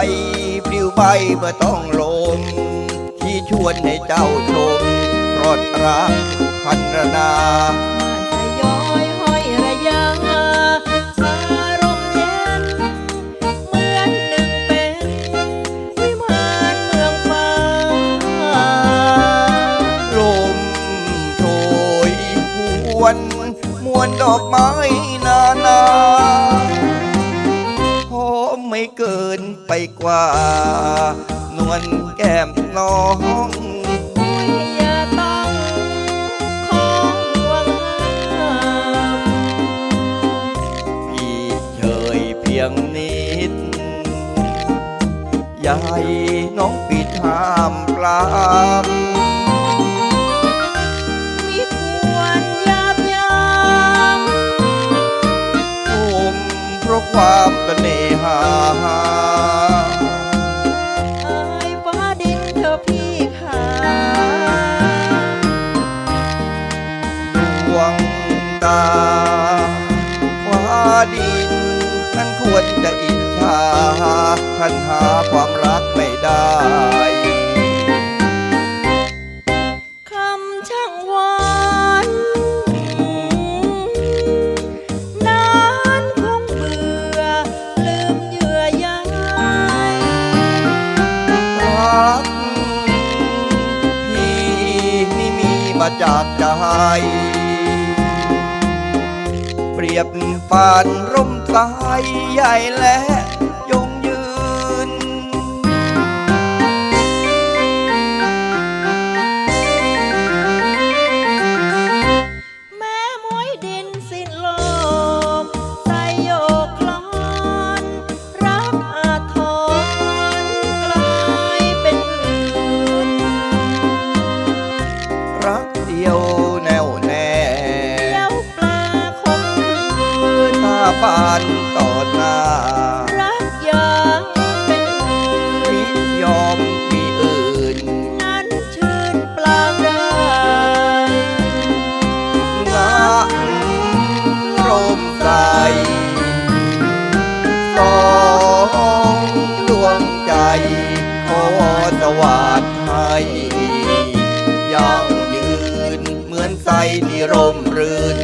ไปเมื่อต้องลม ที่ชวนให้เจ้าชมรอดรักพันรนาบ้านสะย้อยห้อยระยาอารมณ์เย็นเหมือนหนึ่งเป็นวิมานเมืองฟ้าลมโชยหวนมวนดอกไม้นานา มไม่เกินไปกว่า นวลแก้มน้องอย่าต้องของห่วงห้ามพี่เฉยเพียงนิดยายน้องปิดห้ามปลาม วงตาฟ้าดินท่านควรจะอิจฉาท่านหาความรักไม่ได้คำช่างหวานนานคงเบื่อ ลืมเหยื่อใยรักพี่นี่มีมาจากใจเปรี ยบปานร่มสายใหญ่และ บานต่อหน้า รักอย่างเป็นมิยอมมีอื่น นั้นชื่นปลาได้น้ำรมใสสองดวงใจ ขอสวัสดิ์ให้ยังยืนเหมือนใสที่ร่มรื่น